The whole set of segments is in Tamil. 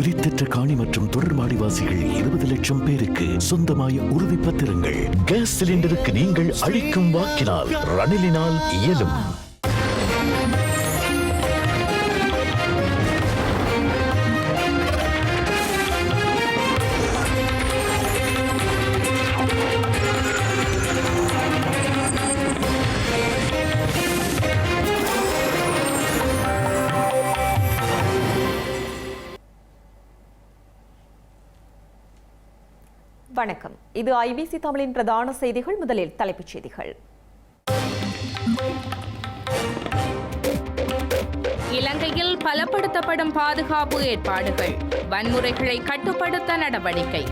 உரித்தற்ற காணி மற்றும் தொடர்மாடிவாசிகள் இருபது லட்சம் பேருக்கு சொந்தமாய உறுதி பத்திரங்கள். கேஸ் சிலிண்டருக்கு நீங்கள் அளிக்கும் வாக்கினால் ரணிலினால் இயலும். இது ஐபிசி தமிழின் பிரதான செய்திகள். முதலில் தலைப்புச் செய்திகள். இலங்கையில் பலப்படுத்தப்படும் பாதுகாப்பு ஏற்பாடுகள். வன்முறைகளை கட்டுப்படுத்த நடவடிக்கை.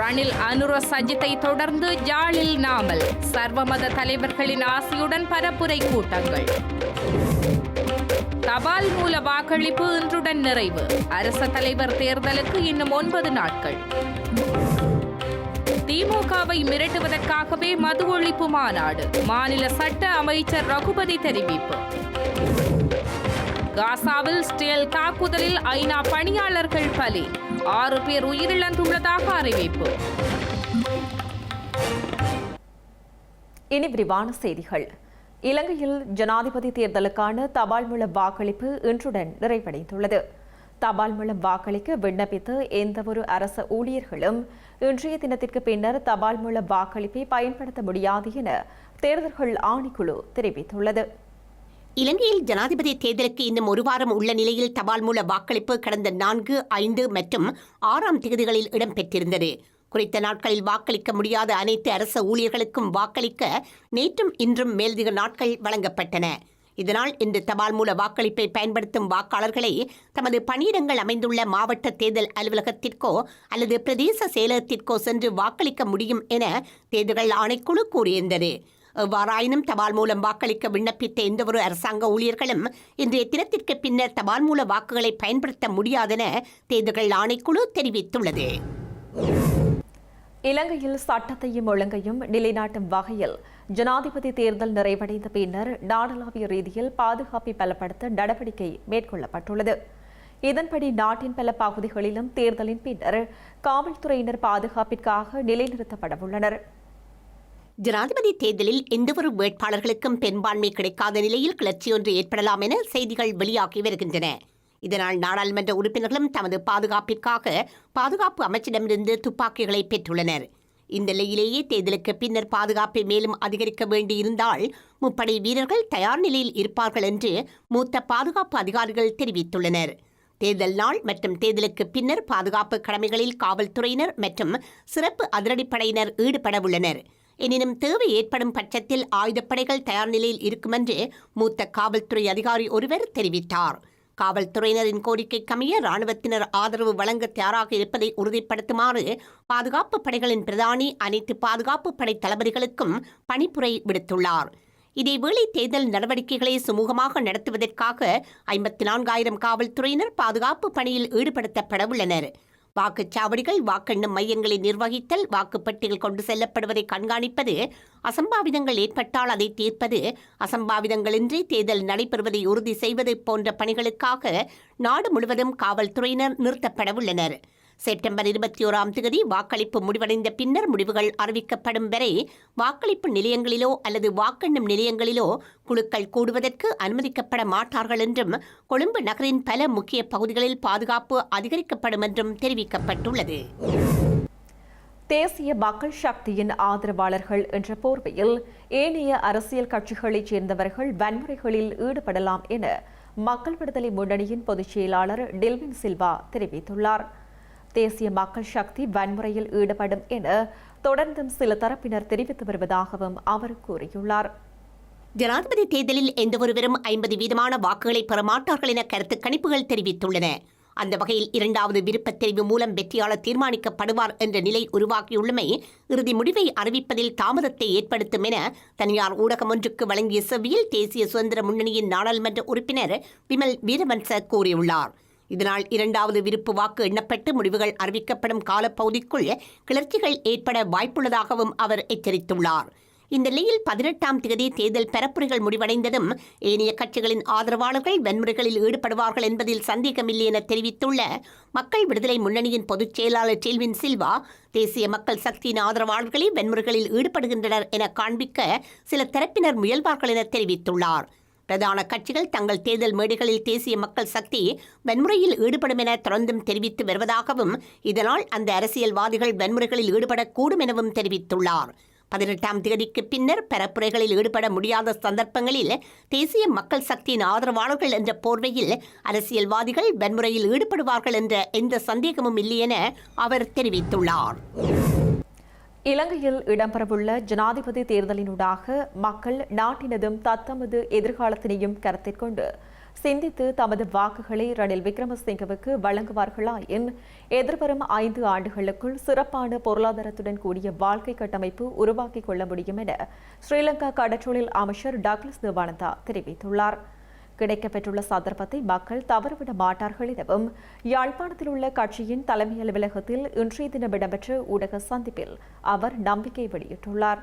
ரணில் அனுர சஜித்தை தொடர்ந்து ஜாழில் நாமல். சர்வமத தலைவர்களின் ஆசையுடன் பரப்புரை கூட்டங்கள். தபால் மூல வாக்களிப்பு இன்றுடன் நிறைவு. அரச தலைவர் தேர்தலுக்கு இன்னும் ஒன்பது நாட்கள். திமுகவை மிரட்டுவதற்காகவே மது ஒழிப்பு மாநாடு. மாநில சட்ட அமைச்சர் ரகுபதி தெரிவிப்பு. காசாவில் ஸ்டேல் தாக்குதலில் ஐநா பணியாளர்கள் பலி. ஆறு பேர் உயிரிழந்துள்ளதாக அறிவிப்பு. இனி விரிவான செய்திகள். இலங்கையில் ஜனாதிபதி தேர்தலுக்கான தபால் மூலம் வாக்களிப்பு இன்றுடன் நிறைவடைந்துள்ளது. தபால் மூலம் வாக்களிக்க விண்ணப்பித்த எந்தவொரு அரச ஊழியர்களும் இன்றைய தினத்திற்கு பின்னர் தபால் மூலம் வாக்களிப்பை பயன்படுத்த முடியாது என தேர்தல்கள் ஆணைக்குழு தெரிவித்துள்ளது. இலங்கையில் ஜனாதிபதி தேர்தலுக்கு இன்னும் ஒரு வாரம் உள்ள நிலையில் தபால் மூல வாக்களிப்பு கடந்த நான்கு ஐந்து மற்றும் ஆறாம் தேதிகளில் இடம்பெற்றிருந்தது. குறித்த நாட்களில் வாக்களிக்க முடியாத அனைத்து அரச ஊழியர்களுக்கும் வாக்களிக்க நேற்றும் இன்றும் மேலதிக நாட்கள் வழங்கப்பட்டன. இதனால் இன்று தபால் மூல வாக்களிப்பை பயன்படுத்தும் வாக்காளர்களை தமது பணியிடங்கள் அமைந்துள்ள மாவட்ட தேர்தல் அலுவலகத்திற்கோ அல்லது பிரதேச செயலகத்திற்கோ சென்று வாக்களிக்க முடியும் என தேர்தல் ஆணைக்குழு கூறியிருந்தது. எவ்வாறாயினும் தபால் மூலம் வாக்களிக்க விண்ணப்பித்த எந்தவொரு அரசாங்க ஊழியர்களும் இன்றைய தினத்திற்கு பின்னர் தபால் மூல வாக்குகளை பயன்படுத்த முடியாதென தேர்தல் ஆணைக்குழு தெரிவித்துள்ளது. இலங்கையில் சட்டத்தையும் ஒழுங்கையும் நிலைநாட்டும் வகையில் ஜனாதிபதி தேர்தல் நிறைவடைந்த பின்னர் நாடளாவிய ரீதியில் பாதுகாப்பை பலப்படுத்த நடவடிக்கை மேற்கொள்ளப்பட்டுள்ளது. இதன்படி நாட்டின் பல பகுதிகளிலும் தேர்தலின் பின்னர் காவல்துறையினர் பாதுகாப்பிற்காக நிலைநிறுத்தப்படவுள்ளனர் ஜனாதிபதி தேர்தலில் எந்தவொரு வேட்பாளர்களுக்கும் பெரும்பான்மை கிடைக்காத நிலையில் கிளர்ச்சியொன்று ஏற்படலாம் என செய்திகள் வெளியாகி வருகின்றன. இதனால் நாடாளுமன்ற உறுப்பினர்களும் தமது பாதுகாப்பிற்காக பாதுகாப்பு அமைச்சிடமிருந்து துப்பாக்கிகளை பெற்றுள்ளனர். இந்த நிலையிலேயே தேர்தலுக்கு பின்னர் பாதுகாப்பை மேலும் அதிகரிக்க வேண்டியிருந்தால் முப்படை வீரர்கள் தயார் நிலையில் இருப்பார்கள் என்று மூத்த பாதுகாப்பு அதிகாரிகள் தெரிவித்துள்ளனர். தேர்தல் நாள் மற்றும் தேர்தலுக்கு பின்னர் பாதுகாப்பு கடமைகளில் காவல்துறையினர் மற்றும் சிறப்பு அதிரடிப்படையினர் ஈடுபடவுள்ளனர் எனினும் தேவை ஏற்படும் பட்சத்தில் ஆயுதப்படைகள் தயார் நிலையில் இருக்கும் என்று மூத்த காவல்துறை அதிகாரி ஒருவர் தெரிவித்தார். காவல்துறையினரின் கோரிக்கைக்கமைய ராணுவத்தினர் ஆதரவு வழங்க தயாராக இருப்பதை உறுதிப்படுத்துமாறு பாதுகாப்பு படைகளின் பிரதானி அனைத்து பாதுகாப்பு படை தளபதிகளுக்கும் பணிப்புரை விடுத்துள்ளார். இதேவேளை தேர்தல் நடவடிக்கைகளை சுமூகமாக நடத்துவதற்காக ஐம்பத்தி நான்காயிரம் காவல்துறையினர் பாதுகாப்பு பணியில் ஈடுபடுத்தப்பட உள்ளனர். வாக்குச்சாவடிகள் வாக்கெண்ணும் மையங்களை நிர்வகித்தல் வாக்குப்பட்டிகள் கொண்டு செல்லப்படுவதை கண்காணிப்பது அசம்பாவிதங்கள் ஏற்பட்டால் அதை தீர்ப்பது அசம்பாவிதங்களின்றி தேர்தல் நடைபெறுவதை உறுதி செய்வது போன்ற பணிகளுக்காக நாடு முழுவதும் காவல்துறையினர் நிறுத்தப்பட உள்ளனர். செப்டம்பர் இருபத்தி ஓராம் தேதி வாக்களிப்பு முடிவடைந்த பின்னர் முடிவுகள் அறிவிக்கப்படும் வரை வாக்களிப்பு நிலையங்களிலோ அல்லது வாக்கெண்ணும் நிலையங்களிலோ குழுக்கள் கூடுவதற்கு அனுமதிக்கப்பட மாட்டார்கள் என்றும் கொழும்பு நகரின் பல முக்கிய பகுதிகளில் பாதுகாப்பு அதிகரிக்கப்படும் என்றும் தெரிவிக்கப்பட்டுள்ளது. தேசிய மக்கள் சக்தியின் ஆதரவாளர்கள் என்ற போர்வையில் ஏனைய அரசியல் கட்சிகளைச் சேர்ந்தவர்கள் வன்முறைகளில் ஈடுபடலாம் என மக்கள் விடுதலை முன்னணியின் பொதுச் செயலாளர் டெல்வின் சில்வா தெரிவித்துள்ளார். தேசிய மக்கள் சக்தி வன்முறையில் ஈடுபடும் என தொடர்ந்தும் சில தரப்பினர் தெரிவித்து வருவதாகவும் அவர் கூறியுள்ளார். ஜனாதிபதி தேர்தலில் எந்தவொருவரும் ஐம்பது வீதமான வாக்குகளை பெற மாட்டார்கள் என கருத்து கணிப்புகள் தெரிவித்துள்ளன. அந்த வகையில் இரண்டாவது விருப்பத் தெரிவு மூலம் வெற்றியாளர் தீர்மானிக்கப்படுவார் என்ற நிலை உருவாகியுள்ளமை இறுதி முடிவை அறிவிப்பதில் தாமதத்தை ஏற்படுத்தும் என தனியார் ஊடகம் ஒன்றுக்கு வழங்கிய செவ்வியில் தேசிய சுதந்திர முன்னணியின் நாடாளுமன்ற உறுப்பினர் விமல் வீரவன்ச கூறியுள்ளார். இதனால் இரண்டாவது விருப்பு வாக்கு எண்ணப்பட்டு முடிவுகள் அறிவிக்கப்படும் காலப்பகுதிக்குள் கிளர்ச்சிகள் ஏற்பட வாய்ப்புள்ளதாகவும் அவர் எச்சரித்துள்ளார். இந்த நிலையில் பதினெட்டாம் தேதி தேர்தல் பரப்புரைகள் முடிவடைந்ததும் ஏனைய கட்சிகளின் ஆதரவாளர்கள் வன்முறைகளில் ஈடுபடுவார்கள் என்பதில் சந்தேகமில்லை என தெரிவித்துள்ள மக்கள் விடுதலை முன்னணியின் பொதுச் செயலாளர் செல்வின் சில்வா தேசிய மக்கள் சக்தியின் ஆதரவாளர்களே வன்முறைகளில் ஈடுபடுகின்றனர் என காண்பிக்க சில தரப்பினர் முயல்வார்கள் என தெரிவித்துள்ளார். பிரதான கட்சிகள் தங்கள் தேர்தல் மேடைகளில் தேசிய மக்கள் சக்தி வன்முறையில் ஈடுபடும் என தொடர்ந்தும் தெரிவித்து வருவதாகவும் இதனால் அந்த அரசியல்வாதிகள் வன்முறைகளில் ஈடுபடக்கூடும் எனவும் தெரிவித்துள்ளார். பதினெட்டாம் தேதிக்கு பின்னர் பரப்புரைகளில் ஈடுபட முடியாத சந்தர்ப்பங்களில் தேசிய மக்கள் சக்தியின் ஆதரவாளர்கள் என்ற போர்வையில் அரசியல்வாதிகள் வன்முறையில் ஈடுபடுவார்கள் என்ற எந்த சந்தேகமும் இல்லை என அவர் தெரிவித்துள்ளார். இலங்கையில் இடம்பெறவுள்ள ஜனாதிபதி தேர்தலினூடாக மக்கள் நாட்டினதும் தத்தமது எதிர்காலத்தினையும் கருத்தில் கொண்டு சிந்தித்து தமது வாக்குகளை ரணில் விக்ரமசிங்கவுக்கு வழங்குவார்களாயின் எதிர்வரும் ஐந்து ஆண்டுகளுக்குள் சிறப்பான பொருளாதாரத்துடன் கூடிய வாழ்க்கை கட்டமைப்பு உருவாக்கிக் கொள்ள முடியும் என ஸ்ரீலங்கா கடற்றொழில் அமைச்சர் டாக்லஸ் தேவானந்தா தெரிவித்துள்ளார். கிடைக்கப்பெற்றுள்ள சந்தர்ப்பத்தை மக்கள் தவறவிட மாட்டார்கள் எனவும் யாழ்ப்பாணத்தில் உள்ள கட்சியின் தலைமை அலுவலகத்தில் இன்றைய தினம் இடம்பெற்ற ஊடக சந்திப்பில் அவர் நம்பிக்கை வெளியிட்டுள்ளார்.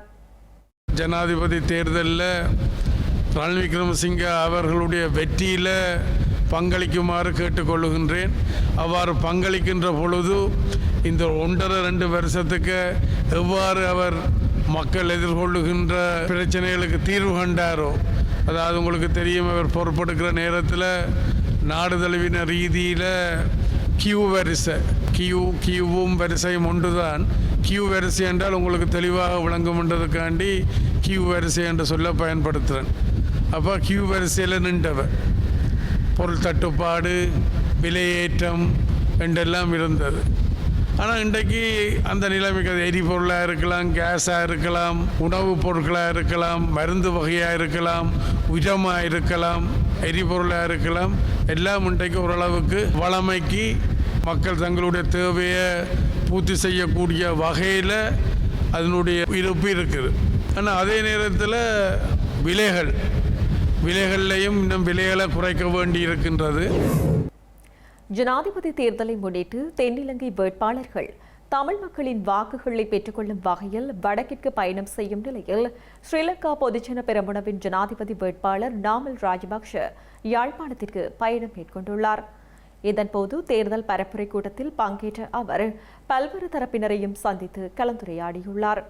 ஜனாதிபதி தேர்தலில் ரணில் விக்ரமசிங்க அவர்களுடைய வெற்றியில் பங்களிக்குமாறு கேட்டுக்கொள்ளுகின்றேன். அவ்வாறு பங்களிக்கின்ற பொழுது இந்த ஒன்றரை ரெண்டு வருஷத்துக்கு எவ்வாறு அவர் மக்கள் எதிர்கொள்ளுகின்ற பிரச்சனைகளுக்கு தீர்வு கண்டாரோ அதாவது உங்களுக்கு தெரியும் அவர் பொறுப்பெடுக்கிற நேரத்தில் நாடு தழுவின ரீதியில் கியூ வரிசை. கியூ கியூவும் வரிசையும் ஒன்றுதான். கியூ வரிசை என்றால் உங்களுக்கு தெளிவாக விளங்கும்ன்றதுக்காண்டி கியூ வரிசை என்று சொல்ல பயன்படுத்துகிறேன் அப்போ கியூ வரிசையில் நின்றவர். பொருள் தட்டுப்பாடு விலையேற்றம் என்றெல்லாம் இருந்தது. ஆனால் இன்றைக்கு அந்த நிலைமைக்கு அது எரிபொருளாக இருக்கலாம் கேஸாக இருக்கலாம் உணவுப் பொருட்களாக இருக்கலாம் மருந்து வகையாக இருக்கலாம் உரமாக இருக்கலாம் எரிபொருளாக இருக்கலாம். எல்லாம் இன்றைக்கு ஓரளவுக்கு வளமைக்கு மக்கள் தங்களுடைய தேவையை பூர்த்தி செய்யக்கூடிய வகையில் அதனுடைய இருப்பு இருக்குது. ஆனால் அதே நேரத்தில் விலைகள் விலைகள்லையும் இன்னும் விலைகளை குறைக்க வேண்டி இருக்கின்றது ஜனாதிபதி தேர்தலை முன்னிட்டு தென்னிலங்கை வேட்பாளர்கள் தமிழ் மக்களின் வாக்குகளை பெற்றுக்கொள்ளும் வகையில் வடக்கிற்கு பயணம் செய்யும் நிலையில் ஸ்ரீலங்கா பொதுஜன பெரமுனவின் ஜனாதிபதி வேட்பாளர் நாமல் ராஜபக்ஷ யாழ்ப்பாணத்திற்கு பயணம் மேற்கொண்டுள்ளார். இதன்போது தேர்தல் பரப்புரை கூட்டத்தில் பங்கேற்ற அவர் பல்வேறு தரப்பினரையும் சந்தித்து கலந்துரையாடியுள்ளார்.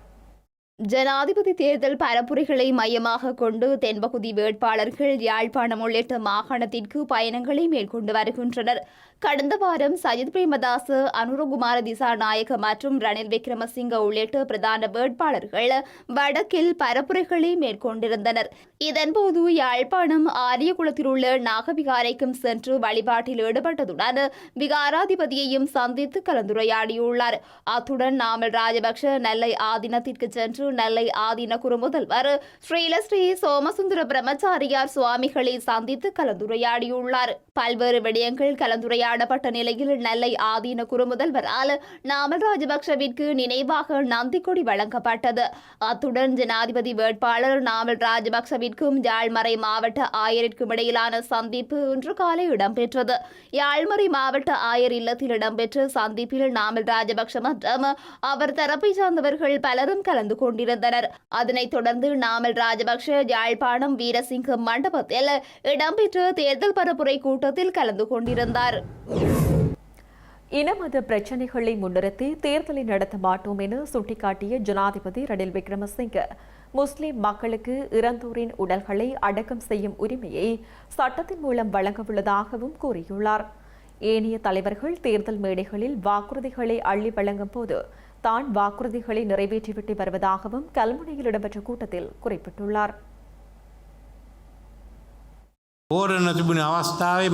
ஜனாதிபதி தேர்தல் பரப்புரைகளை மையமாக கொண்டு தென்பகுதி வேட்பாளர்கள் யாழ்ப்பாணம் உள்ளிட்ட மாகாணத்திற்கு பயணங்களை மேற்கொண்டு வருகின்றனர். கடந்த வாரம் சஜித் பிரேமதாஸ் அனுரகுமார திசாநாயக்க மற்றும் ரணில் விக்ரமசிங்க உள்ளிட்ட பிரதான வேட்பாளர்கள் வடக்கில் பரப்புரைகளை மேற்கொண்டிருந்தனர். இதன்போது யாழ்ப்பாணம் ஆரியகுளத்தில் உள்ள நாகவிகாரைக்கும் சென்று வழிபாட்டில் ஈடுபட்டதுடன் விகாராதிபதியையும் சந்தித்து கலந்துரையாடியுள்ளார். அத்துடன் நாமல் ராஜபக்ஷ நெல்லை ஆதீனத்திற்கு சென்று நெல்லை ஆதீன குறுமுதல்வர் ஸ்ரீலஸ்ரீ சோமசுந்தர பிரம்மச்சாரியார் சுவாமிகளை சந்தித்து கலந்துரையாடியுள்ளார். பல்வேறு விடயங்கள் கலந்துரையாடி கலந்துரையாடப்பட்ட நிலையில் நெல்லை ஆதீன குறுமுதல்வரால் நாமல் ராஜபக்சவிற்கு நினைவாக நந்திக்கொடி வழங்கப்பட்டது. அத்துடன் ஜனாதிபதி வேட்பாளர் நாமல் ராஜபக்சவிற்கும் யாழ்மறை மாவட்ட ஆயரிற்கும் இடையிலான சந்திப்பு இன்று காலை இடம்பெற்றது. யாழ்மறை மாவட்ட ஆயர் இல்லத்தில் இடம்பெற்ற சந்திப்பில் நாமல் ராஜபக்ஷ மற்றும் அவர் தரப்பை சார்ந்தவர்கள் பலரும் கலந்து கொண்டிருந்தனர். அதனைத் தொடர்ந்து நாமல் ராஜபக்ஷ யாழ்ப்பாணம் வீரசிங்கம் மண்டபத்தில் இடம்பெற்ற தேர்தல் பரப்புரை கூட்டத்தில் கலந்து கொண்டிருந்தார். இனமத பிரச்சினைகளை முன்னிறுத்தி தேர்தலை நடத்த மாட்டோம் என சுட்டிக்காட்டிய ஜனாதிபதி ரணில் விக்ரமசிங்கே. முஸ்லிம் மக்களுக்கு இறந்தோரின் உடல்களை அடக்கம் செய்யும் உரிமையை சட்டத்தின் மூலம் வழங்கவுள்ளதாகவும் கூறியுள்ளார். ஏனைய தலைவர்கள் தேர்தல் மேடைகளில் வாக்குறுதிகளை அள்ளி வழங்கும் போது தான் வாக்குறுதிகளை நிறைவேற்றிவிட்டு வருவதாகவும் கல்முனையில் இடம்பெற்ற கூட்டத்தில் குறிப்பிட்டுள்ளார்.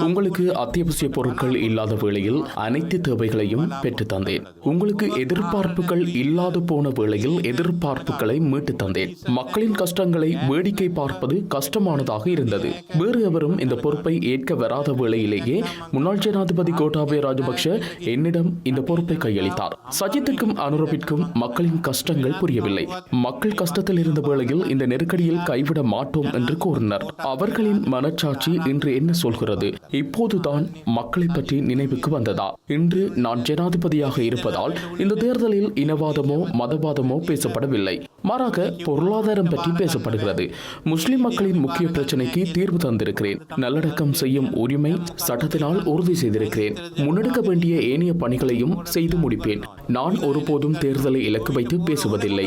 உங்களுக்கு அத்தியாவசிய பொருட்கள் இல்லாத வேளையில் அனைத்து தேவைகளையும் பெற்று தந்தேன். உங்களுக்கு எதிர்பார்ப்புகள் இல்லாது போன வேளையில் எதிர்பார்ப்புகளை மீட்டு தந்தேன். மக்களின் கஷ்டங்களை வேடிக்கை பார்ப்பது கஷ்டமானதாக இருந்தது. வேறு எவரும் இந்த பொறுப்பை ஏற்க வராத வேளையிலேயே முன்னாள் ஜனாதிபதி கோட்டாபய ராஜபக்ஷ என்னிடம் இந்த பொறுப்பை கையளித்தார். சஜித்துக்கும் அனுரவிற்கும் மக்களின் கஷ்டங்கள் புரியவில்லை. மக்கள் கஷ்டத்தில் இருந்த வேளையில் இந்த நெருக்கடியில் கைவிட மாட்டோம் என்று கூறினர். அவர்களின் மனச்சாட்சி பற்றி இன்று என்ன சொல்கிறது? இப்போதுதான் மக்களை பற்றி நினைவுக்கு வந்ததா? இன்று நான் ஜனாதிபதியாக இருப்பதால் இந்த தேர்தலில் இனவாதமோ மதவாதமோ பேசப்படவில்லை. மாறாக பொருளாதாரம் பற்றி பேசப்படுகிறது. முஸ்லிம் மக்களின் முக்கிய பிரச்சனைக்கு தீர்வு தந்திருக்கிறேன். நல்லடக்கம் செய்யும் உரிமை சட்டத்தினால் உறுதி செய்திருக்கிறேன். முன்னெடுக்க வேண்டிய ஏனைய பணிகளையும் செய்து முடிப்பேன். நான் ஒருபோதும் தேர்தலை இலக்கு வைத்து பேசுவதில்லை.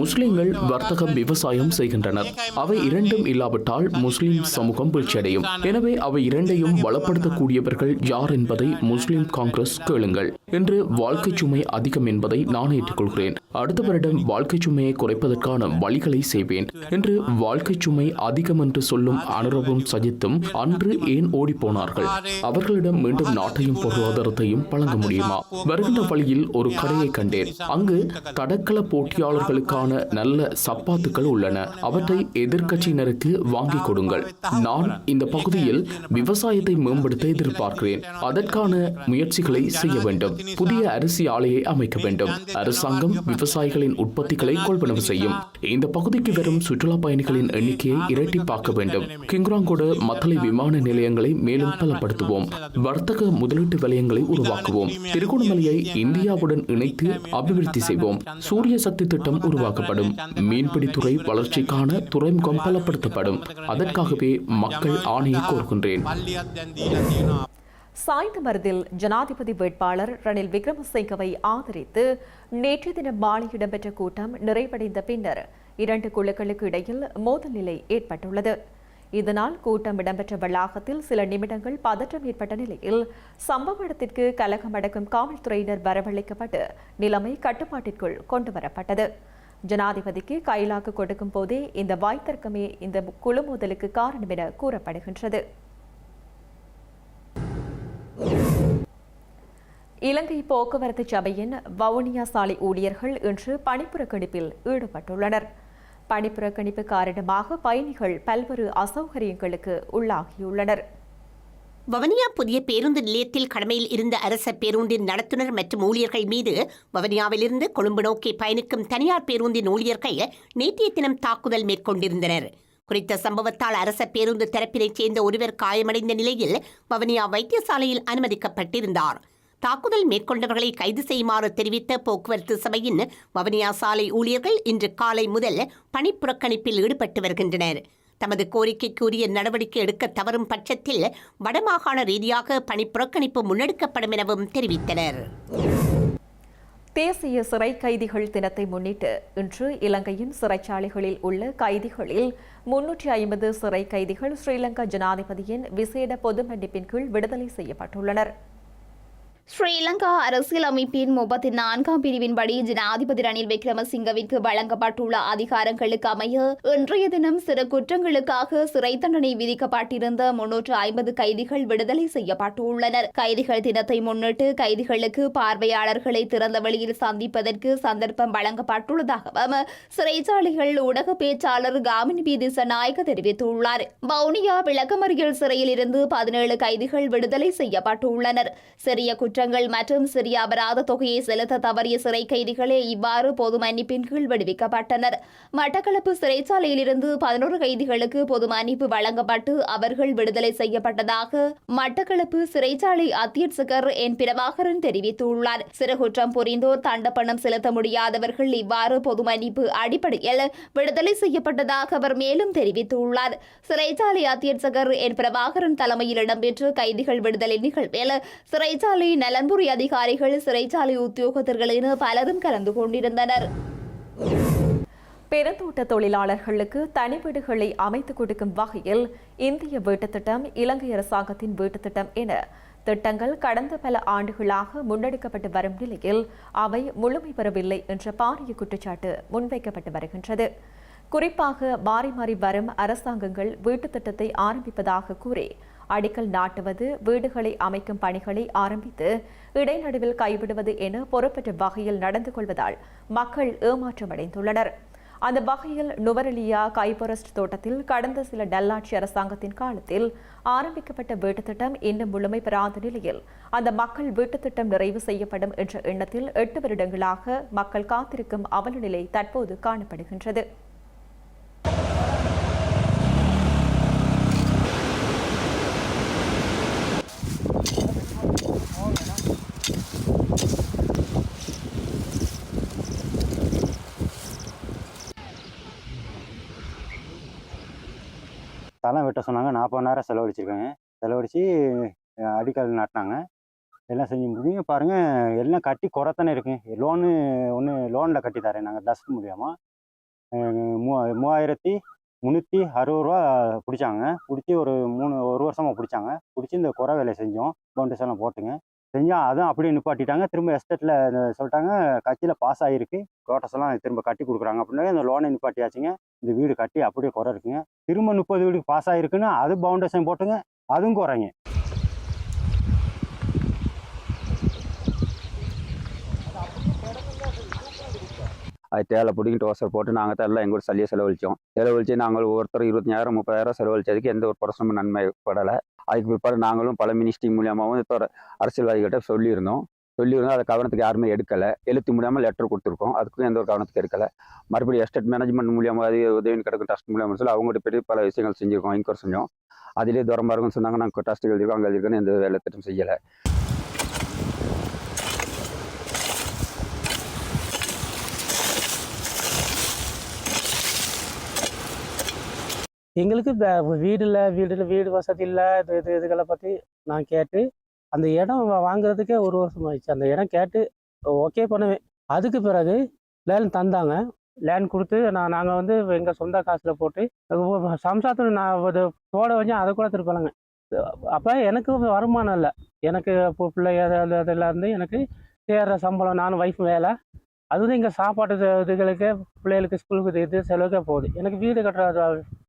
முஸ்லிம்கள் வர்த்தகம் விவசாயம் செய்கின்றனர். அவை இரண்டும் இல்லாவிட்டால் முஸ்லிம் சமூகம் வீழ்ச்சியடையும். எனவே அவை இரண்டையும் பலப்படுத்தக்கூடியவர்கள் யார் என்பதை முஸ்லிம் காங்கிரஸ் கேளுங்கள். என்று வாழ்க்கை சுமை அதிகம் என்பதை நான் ஏற்றுக்கொள்கிறேன். அடுத்த வருடம் வாழ்க்கை சுமையை குறைப்பதற்கான வழிகளை செய்வேன். என்று வாழ்க்கை சுமை அதிகம் என்று சொல்லும் அனுரவும் சஜித்தும் அன்று ஏன் ஓடிப்போனார்கள்? அவர்களிடம் மீண்டும் நாட்டையும் பொருளாதாரத்தையும் வழங்க முடியுமா? வருகின்ற வழியில் ஒரு கடையை கண்டேன். அங்கு தடக்கள போட்டியாளர்களுக்கான நல்ல சப்பாத்துக்கள் உள்ளன. அவற்றை எதிர்க்கட்சியினருக்கு வாங்கி கொடுங்கள். நான் இந்த பகுதியில் விவசாயத்தை மேம்படுத்த எதிர்பார்க்கிறேன். அதற்கான முயற்சிகளை செய்ய வேண்டும். புதிய அரிசி ஆலையை அமைக்க வேண்டும். அரசாங்கம் விவசாயிகளின் உற்பத்திகளை கொள்வனவு செய்யும். இந்த பகுதிக்கு வரும் சுற்றுலா பயணிகளின் எண்ணிக்கையை இரட்டிப்பாக்க வேண்டும். கிங்குராங்கோடு மத்தளை விமான நிலையங்களை மேலும் பலப்படுத்துவோம். வர்த்தக முதலீட்டு வலயங்களை உருவாக்குவோம். திருகோணமலையை இந்தியாவுடன் இணைத்து அபிவிருத்தி செய்வோம். சூரிய சக்தி திட்டம் உருவாக்கப்படும். மீன்பிடித்துறை வளர்ச்சிக்கான துறைமுகம் பலப்படுத்தப்படும். அதற்காகவே மக்கள் ஆணையை கோருகின்றேன். சாய்ந்த மருதில் ஜனாதிபதி வேட்பாளர் ரணில் விக்ரமசிங்கவை ஆதரித்து நேற்று தினம் மாலை இடம்பெற்ற கூட்டம் நிறைவடைந்த பின்னர் இரண்டு குழுக்களுக்கு இடையில் மோதல் நிலை ஏற்பட்டுள்ளது. இதனால் கூட்டம் இடம்பெற்ற வளாகத்தில் சில நிமிடங்கள் பதற்றம் ஏற்பட்ட நிலையில் சம்பவ இடத்திற்கு கலகம் அடக்கும் காவல்துறையினர் வரவழைக்கப்பட்டு நிலைமை கட்டுப்பாட்டிற்குள் கொண்டுவரப்பட்டது. ஜனாதிபதிக்கு கைலாக்கு கொடுக்கும் போதே இந்த வாய்த்தர்க்கமே இந்த குழு மோதலுக்கு காரணம் என கூறப்படுகின்றது. இலங்கை போக்குவரத்து சபையின் வவுனியா சாலை ஊழியர்கள் இன்று பணிப்புறக்கணிப்பில் ஈடுபட்டுள்ளனர். பணிப்புறக்கணிப்பு காரணமாக பயணிகள் பல்வேறு அசௌகரியங்களுக்கு உள்ளாகியுள்ளனர். வவனியா புதிய பேருந்து நிலையத்தில் கடமையில் இருந்த அரச பேருந்தின் நடத்துனர் மற்றும் ஊழியர்கள் மீது வவனியாவிலிருந்து கொழும்பு நோக்கி பயணிக்கும் தனியார் பேருந்தின் ஊழியர்கள் நேற்றைய தினம் தாக்குதல் மேற்கொண்டிருந்தனர். குறித்த சம்பவத்தால் அரச பேருந்து தரப்பினைச் சேர்ந்த ஒருவர் காயமடைந்த நிலையில் வவனியா வைத்தியசாலையில் அனுமதிக்கப்பட்டிருந்தார். தாக்குதல் மேற்கொண்டவர்களை கைது செய்யுமாறு தெரிவித்த போக்குவரத்து சபையின் வவனியா சாலை ஊழியர்கள் இன்று காலை முதல் பணிப்புறக்கணிப்பில் ஈடுபட்டு வருகின்றனர். தமது கோரிக்கைக்குரிய நடவடிக்கை எடுக்க தவறும் பட்சத்தில் வடமாகாண ரீதியாக பணிப்புறக்கணிப்பு முன்னெடுக்கப்படும் எனவும் தெரிவித்தனர். தேசிய சிறை கைதிகள் தினத்தை முன்னிட்டு இன்று இலங்கையின் சிறைச்சாலைகளில் உள்ள கைதிகளில் முன்னூற்றி ஐம்பது சிறை கைதிகள் ஸ்ரீலங்கா ஜனாதிபதியின் விசேட பொது மன்னிப்பின் கீழ் விடுதலை செய்யப்பட்டுள்ளனர். ஸ்ரீலங்கா அரசியல் அமைப்பின் முப்பத்தி நான்காம் பிரிவின்படி ஜனாதிபதி ரணில் விக்ரமசிங்கவிற்கு வழங்கப்பட்டுள்ள அதிகாரங்களுக்கு அமைய இன்றைய தினம் சிறு குற்றங்களுக்காக சிறை தண்டனை விதிக்கப்பட்டிருந்த முன்னூற்று ஐம்பது கைதிகள் விடுதலை செய்யப்பட்டுள்ளனர். கைதிகள் தினத்தை முன்னிட்டு கைதிகளுக்கு பார்வையாளர்களை திறந்த வழியில் சந்திப்பதற்கு சந்தர்ப்பம் வழங்கப்பட்டுள்ளதாகவும் சிறைச்சாலைகள் ஊடக பேச்சாளர் காமினி பி திசநாயக தெரிவித்துள்ளார். வவுனியா விளக்கமறியல் சிறையில் இருந்து பதினேழு கைதிகள் விடுதலை செய்யப்பட்டுள்ளனர். சிறிய குற்றங்கள் மற்றும் சிறிய அபராத தொகையை செலுத்த தவறிய சிறை கைதிகளே இவ்வாறு பொது மன்னிப்பின் கீழ் விடுவிக்கப்பட்டனர். மட்டக்களப்பு சிறைச்சாலையிலிருந்து பதினோரு கைதிகளுக்கு பொது மன்னிப்பு வழங்கப்பட்டு அவர்கள் விடுதலை செய்யப்பட்டதாக மட்டக்களப்பு சிறைச்சாலை அத்தியட்சகர் என் பிரபாகரன் தெரிவித்துள்ளார். சிறு குற்றம் புரிந்தோர் தண்டப்பணம் செலுத்த முடியாதவர்கள் இவ்வாறு பொது மன்னிப்பு அடிப்படையில் விடுதலை செய்யப்பட்டதாக அவர் மேலும் தெரிவித்துள்ளார். சிறைச்சாலை அத்தியட்சகர் என் பிரபாகரன் தலைமையில் இடம்பெற்ற கைதிகள் விடுதலை நிகழ்வில் சிறைச்சாலை நலன்புரி அதிகாரிகள் சிறைச்சாலை உத்தியோகத்தர்கள் என பலரும் கலந்து கொண்டிருந்தனர். பெருந்தோட்ட தொழிலாளர்களுக்கு தனி வீடுகளை அமைத்துக் கொடுக்கும் வகையில் இந்திய வீட்டுத்திட்டம் இலங்கை அரசாங்கத்தின் வீட்டுத்திட்டம் என திட்டங்கள் கடந்த பல ஆண்டுகளாக முன்னெடுக்கப்பட்டு வரும் நிலையில் அவை முழுமை பெறவில்லை என்ற பாரிய குற்றச்சாட்டு முன்வைக்கப்பட்டு வருகின்றது. குறிப்பாக மாறி மாறி வரும் அரசாங்கங்கள் வீட்டுத்திட்டத்தை ஆரம்பிப்பதாக கூறி அடிக்கல் நாட்டுவது வீடுகளை அமைக்கும் பணிகளை ஆரம்பித்து இடைநடுவில் கைவிடுவது என பொறுப்பற்ற வகையில் நடந்து கொள்வதால் மக்கள் ஏமாற்றமடைந்துள்ளனர். அந்த வகையில் நுவரெலியா கைபரஸ்ட் தோட்டத்தில் கடந்த சில நல்லாட்சி அரசாங்கத்தின் காலத்தில் ஆரம்பிக்கப்பட்ட வீட்டுத் திட்டம் இன்னும் முழுமை பெறாத நிலையில் அந்த மக்கள் வீட்டுத் திட்டம் நிறைவு செய்யப்படும் என்ற எண்ணத்தில் எட்டு வருடங்களாக மக்கள் காத்திருக்கும் அவல நிலை தற்போது காணப்படுகின்றது. களம் வெட்ட சொன்னாங்க. நாற்பதாயிரம் செலவழிச்சிருக்காங்க. செலவழித்து அடிக்கல் நாட்டினாங்க. எல்லாம் செஞ்சு முடியும் பாருங்கள் எல்லாம் கட்டி குறைத்தானே இருக்குங்க லோனு ஒன்று லோனில் கட்டி தரேன் நாங்கள் டஸ்ட் மூலியமாக மூ மூவாயிரத்தி முந்நூற்றி அறுபது ரூபா பிடிச்சாங்க. பிடிச்சி ஒரு மூணு ஒரு வருஷமாக பிடிச்சாங்க. பிடிச்சி இந்த குறை வேலையை செஞ்சோம். பவுண்டேஷன்லாம் போட்டுங்க. செஞ்சால் அதுவும் அப்படியே நிப்பாட்டிட்டாங்க. திரும்ப எஸ்டேட்டில் சொல்லிட்டாங்க கட்சியில் பாஸ் ஆகிருக்கு. கோட்டஸ் எல்லாம் திரும்ப கட்டி கொடுக்குறாங்க அப்படின்னு இந்த லோனை நிப்பாட்டியாச்சுங்க. இந்த வீடு கட்டி அப்படியே குறை இருக்குங்க. திரும்ப முப்பது வீடுக்கு பாஸ் ஆகிருக்குன்னு அது பவுண்டேஷன் போட்டுங்க. அதுவும் குறைங்க. அது தேலை பிடிக்கிட்டு ஓசர் போட்டு நாங்கள் தான் எல்லாம் எங்கள் சளியை செலவழித்தோம் செலவழித்து நாங்கள் ஒவ்வொருத்தர் இருபத்தஞ்சாயிரம் முப்பதாயிரம் செலவழிச்சதுக்கு எந்த ஒரு பிரச்சனமும் நன்மை படலை அதுக்கு பிற்பாடு நாங்களும் பல மினிஸ்ட்ரி மூலியமாகவும் இப்போ அரசியல்வாதிகிட்ட சொல்லியிருந்தோம். சொல்லியிருந்தோம் அதை கவனத்துக்கு யாருமே எடுக்கலை. எழுத்து மூலியமாக லெட்டர் கொடுத்துருக்கோம். அதுக்கும் எந்த ஒரு கவனத்துக்கு எடுக்கலை. மறுபடியும் எஸ்டேட் மேனேஜ்மெண்ட் மூலியமாக அது உதவி கிடக்கும் ட்ரஸ்ட் மூலியமாக சொல்லி அவங்ககிட்ட பெரிய பல விஷயங்கள் செஞ்சுருக்கோம் இன்கொயர் செஞ்சோம். அதிலே தூரமாக இருக்குன்னு சொன்னாங்க. நாங்கள் ட்ரஸ்ட் எழுதிருக்கோம் அங்கே எழுதிருக்கோன்னு எந்த வேலை திட்டம் செய்யலை. எங்களுக்கு வீடு இல்லை வீடு வீடு வசதி இல்லை இது இது இதுகளை பற்றி நான் கேட்டு அந்த இடம் வாங்குறதுக்கே ஒரு வருஷம் ஆயிடுச்சு. அந்த இடம் கேட்டு ஓகே பண்ணுவேன். அதுக்கு பிறகு லேண்ட் தந்தாங்க. லேண்ட் கொடுத்து நான் நாங்கள் வந்து எங்கள் சொந்த காசில் போட்டு சம்சாரத்தில் நான் அது தோட வச்சு அதை கூட திருப்பலைங்க. அப்போ எனக்கு வருமானம் இல்லை. எனக்கு இப்போ பிள்ளை அதெல்லாம் இருந்து எனக்கு சேர்ற சம்பளம் நானும் ஒய்ஃப் வேலை. அது வந்து இங்கே சாப்பாட்டு இதுகளுக்கு பிள்ளைகளுக்கு ஸ்கூலுக்கு இது- செலவுக்கே போகுது. எனக்கு வீடு கட்டுற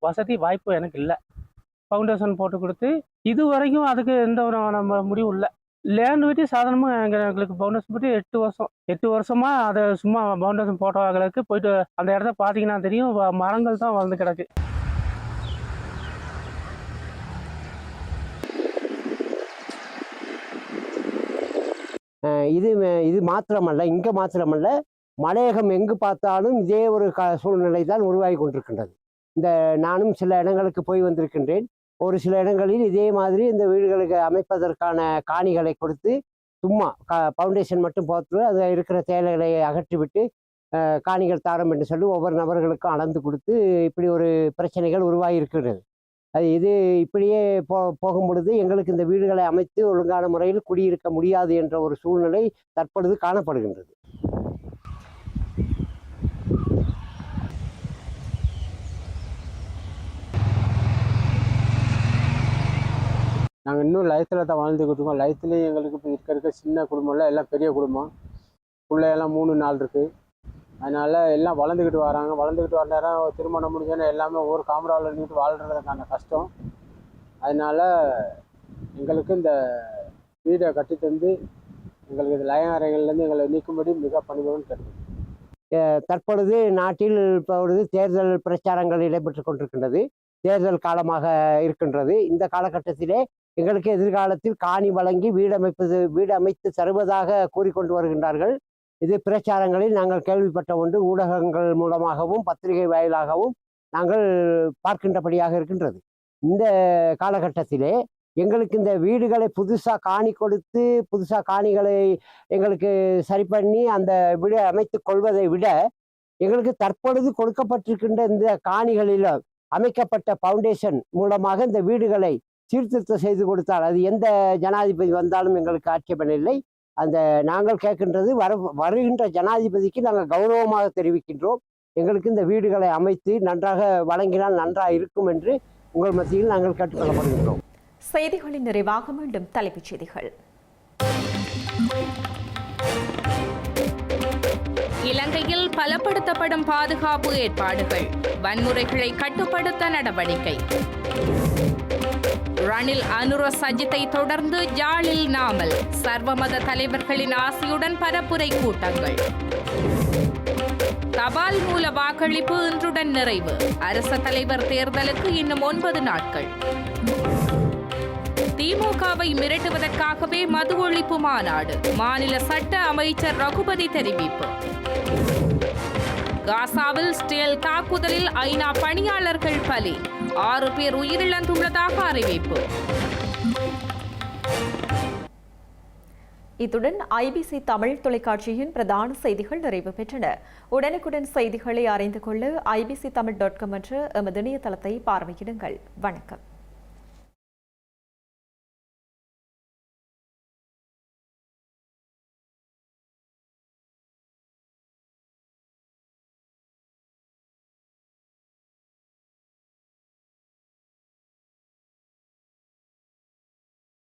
வசதி வாய்ப்பு எனக்கு இல்லை. ஃபவுண்டேஷன் போட்டு கொடுத்து இது வரைக்கும் அதுக்கு எந்த ஒரு நம்ம முடிவும் இல்லை. லேண்ட் விட்டு சாதாரணமாக எங்கள் எங்களுக்கு ஃபவுண்டேஷன் போட்டு எட்டு வருஷம். எட்டு வருஷமாக அதை சும்மா ஃபவுண்டேஷன் போட்டவங்களுக்கு போயிட்டு அந்த இடத்த பார்த்தீங்கன்னா தெரியும் மரங்கள் தான் வளர்ந்து கிடக்கு. இது இது மாத்திரமல்ல இங்கே மாத்திரமல்ல மலையகம் எங்கு பார்த்தாலும் இதே ஒரு க சூழ்நிலை தான் உருவாகி கொண்டிருக்கின்றது. இந்த நானும் சில இடங்களுக்கு போய் வந்திருக்கின்றேன். ஒரு சில இடங்களில் இதே மாதிரி இந்த வீடுகளுக்கு அமைப்பதற்கான காணிகளை கொடுத்து சும்மா க ஃபவுண்டேஷன் மட்டும் போட்டு அது இருக்கிற தேலைகளை அகற்றிவிட்டு காணிகள் தாரம் என்று சொல்லி ஒவ்வொரு நபர்களுக்கும் அளந்து கொடுத்து இப்படி ஒரு பிரச்சனைகள் உருவாகி இருக்கின்றது. அது இது இப்படியே போ போகும் பொழுது எங்களுக்கு இந்த வீடுகளை அமைத்து ஒழுங்கான முறையில் குடியிருக்க முடியாது என்ற ஒரு சூழ்நிலை தற்பொழுது காணப்படுகின்றது. நாங்கள் இன்னும் லயத்தில் தான் வாழ்ந்துக்கிட்டு இருக்கோம். லயத்துலேயும் எங்களுக்கு இப்போ இருக்க இருக்க சின்ன குடும்பம்லாம் எல்லாம் பெரிய குடும்பம். பிள்ளையெல்லாம் மூணு நாள் இருக்குது அதனால் எல்லாம் வளர்ந்துக்கிட்டு வராங்க. வளர்ந்துக்கிட்டு வர நேரம் திருமணம் முடிஞ்சோன்னா எல்லாமே ஒவ்வொரு காமராவில் இருந்துட்டு வாழ்கிறதுக்கான கஷ்டம். அதனால எங்களுக்கு இந்த வீடை கட்டி தந்து எங்களுக்கு இந்த லயம் அறைகள்லேருந்து எங்களை நீக்கும்படி மிக பணிபுரம் கேட்டுக்கொள்கிறேன். தற்பொழுது நாட்டில் இப்பொழுது தேர்தல் பிரச்சாரங்கள் இடம்பெற்று கொண்டிருக்கின்றது. தேர்தல் காலமாக இருக்கின்றது. இந்த காலகட்டத்திலே எங்களுக்கு எதிர்காலத்தில் காணி வழங்கி வீடு அமைப்பது வீடு அமைத்து தருவதாக கூறிக்கொண்டு வருகின்றார்கள். இது பிரச்சாரங்களில் நாங்கள் கேள்விப்பட்ட ஒன்று ஊடகங்கள் மூலமாகவும் பத்திரிகை வாயிலாகவும் நாங்கள் பார்க்கின்றபடியாக இருக்கின்றது. இந்த காலகட்டத்திலே எங்களுக்கு இந்த வீடுகளை புதுசாக காணி கொடுத்து புதுசாக காணிகளை எங்களுக்கு சரி பண்ணி அந்த வீடு அமைத்து கொள்வதை விட எங்களுக்கு தற்பொழுது கொடுக்கப்பட்டிருக்கின்ற இந்த காணிகளில் அமைக்கப்பட்ட ஃபவுண்டேஷன் மூலமாக இந்த வீடுகளை சீர்திருத்தம் செய்து கொடுத்தால் அது எந்த ஜனாதிபதி வந்தாலும் எங்களுக்கு ஆட்சேபனை இல்லை அந்த நாங்கள் கேட்கின்றது வர வருகின்ற ஜனாதிபதிக்கு நாங்கள் கௌரவமாக தெரிவிக்கின்றோம். எங்களுக்கு இந்த வீடுகளை அமைத்து நன்றாக வழங்கினால் நன்றாக இருக்கும் என்று உங்கள் மத்தியில் நாங்கள் கேட்டுக்கொள்ளப்படுகின்றோம். செய்திகளின் நிறைவாக மீண்டும் தலைப்புச் செய்திகள். இலங்கையில் பலப்படுத்தப்படும் பாதுகாப்பு ஏற்பாடுகள். வன்முறைகளை கட்டுப்படுத்த நடவடிக்கை. ரணில் அனுர சஜித்தை தொடர்ந்து ஜாழில் நாமல். சர்வமத தலைவர்களின் ஆசையுடன் பரப்புரை கூட்டங்கள். தபால் மூல வாக்களிப்பு இன்றுடன் நிறைவு. அரச தலைவர் தேர்தலுக்கு இன்னும் ஒன்பது நாட்கள். திமுகவை மிரட்டுவதற்காகவே மது ஒழிப்பு மாநாடு. மாநில சட்ட அமைச்சர் ரகுபதி தெரிவிப்பு. காசாவில் ஸ்டேல் தாக்குதலில் ஐநா பணியாளர்கள் பலி. ஆறு பேர் உயிரிழந்துள்ளதாக அறிவிப்பு. இத்துடன் ஐபிசி தமிழ் தொலைக்காட்சியின் பிரதான செய்திகள் நிறைவு பெற்றன. உடனுக்குடன் செய்திகளை அறிந்து கொள்ள ஐபிசி தமிழ் டாட் காம் என்ற எமது இணையதளத்தை பார்வையிடுங்கள். வணக்கம்.